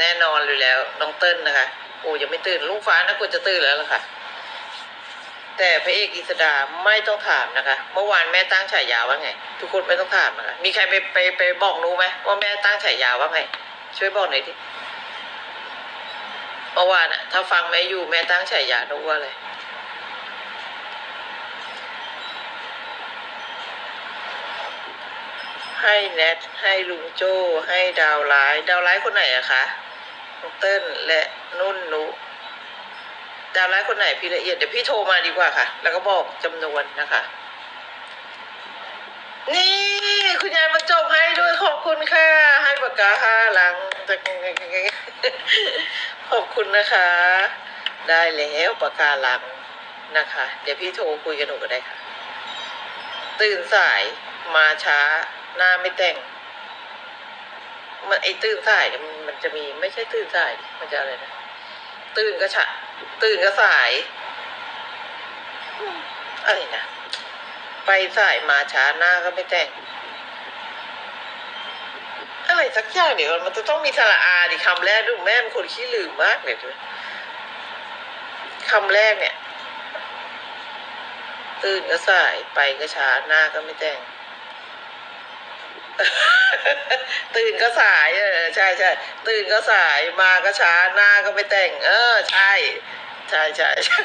แน่นอนอยู่แล้วน้องเติ้ลนะคะ โอ้ยังไม่ตื่นลุงฟ้านะควรจะตื่นแล้วล่ะค่ะ แต่พระเอกอิสดาไม่ต้องถามนะคะ เมื่อวานแม่ตั้งฉายาว่าไง ทุกคนไม่ต้องถามนะคะมีใครไปไปไปบอกหนูไหมว่าแม่ตั้งฉายาว่าไง ช่วยบอกหน่อยดิเมื่อวานอะถ้าฟังแม่อยู่แม่ตั้งฉายาหนูว่าอะไรให้แนทให้ลุงโจ้ให้ดาวร้าย ดาวร้ายคนไหนอะคะ น้องเติ้ลและนุ่นนุดาวร้ายคนไหนพี่ละเอียดเดี๋ยวพี่โทรมาดีกว่าค่ะ แล้วก็บอกจำนวนนะคะ นี่คุณยายมาจบให้ด้วยขอบคุณค่ะ ให้ปากกาห้าหลังขอบคุณนะคะ ได้แล้วปากกาหลังนะคะ เดี๋ยวพี่โทรคุยกับหนูก็ได้ค่ะ ตื่นสายมาช้าหน้าไม่แต่ง มันไอ้ตื่นสายมันมันจะมีไม่ใช่ตื่นสายมันจะอะไรนะตื่นก็ฉะตื่นก็สายอืมอะไรนะไปสายมาช้าหน้าก็ไม่แต่ง อะไรสักอย่างเดี๋ยวมันจะต้องมีสระอาดิคำแรกดูแม่เป็นคนขี้ลืมมากเลยด้วยคำแรกเนี่ย ตื่นก็สายไปก็ช้าหน้าก็ไม่แต่ง ตื่นก็สาย เออ ใช่ใช่ตื่นก็สายมาก็ช้าหน้าก็ไม่แต่ง เออ ใช่ ใช่ใช่ใช่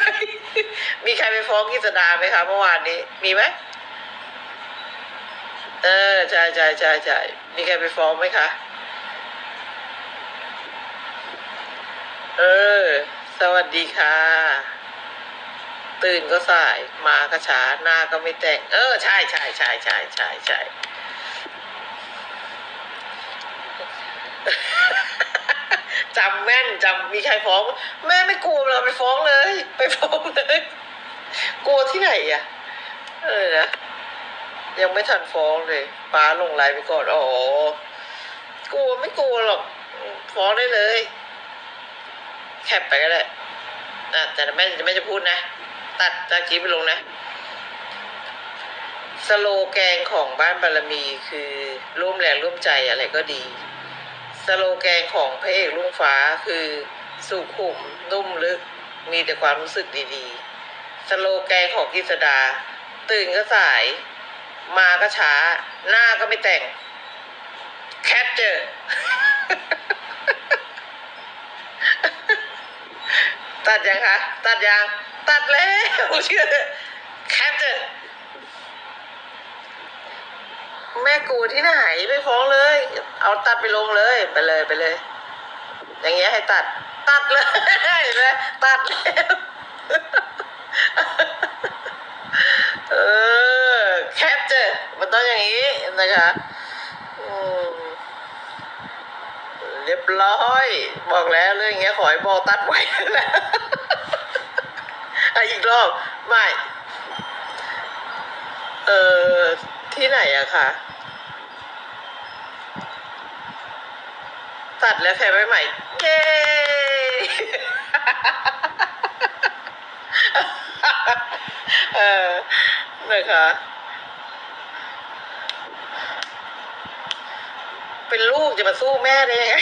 มีใครไปฟ้องกิษดาไหมคะเมื่อวานนี้ มีไหมเออใช่ใช่ใช่ใช่มีใครไปฟ้องไหมคะ เออ สวัสดีค่ะ ตื่นก็สาย มาก็ช้าหน้าก็ไม่แต่ง เออ ใช่ใช่ใช่ใช่ใช่ใช่ จำแม่นจำมีใครฟ้อง แม่ไม่กลัวเราไปฟ้องเลย ไปฟ้องเลย กลัวที่ไหนอะเออนะยังไม่ทันฟ้องเลยป้าลงไลน์ไปก่อนอ๋อกลัวไม่กลัวหรอกฟ้องได้เลย แคปไปก็ได้อะแต่แม่จะไม่จะพูดนะ ตัดจากคลิปไปลงนะ สโลแกนของบ้านบารมีคือร่วมแรงร่วมใจอะไรก็ดี สโลแกนของพระเอกลุงฟ้าคือสุขุมนุ่มลึกมีแต่ความรู้สึกดีๆ สโลแกนของกิษดา ตื่นก็สาย มาก็ช้า หน้าก็ไม่แต่ง แคปเจอตัดยังคะ ตัดยัง ตัดแล้วเชื่อแคปเจอแม่กูที่ไหนไปฟ้องเลย เอาตัดไปลงเลยไปเลยไปเลย อย่างเงี้ยให้ตัด ตัดเลยเห็นไหมตัดแล้วเออแคปเจอมันต้องอย่างนี้นะคะเรียบร้อย บอกแล้วเรื่องเงี้ยขอให้บอกตัดไว้แล้วอะอีกรอบ ไม่ เออที่ไหนอะคะ ตัดแล้วแค่ไว้ใหม่เย้เออนะคะเป็นลูกจะมาสู้แม่ได้ยังไง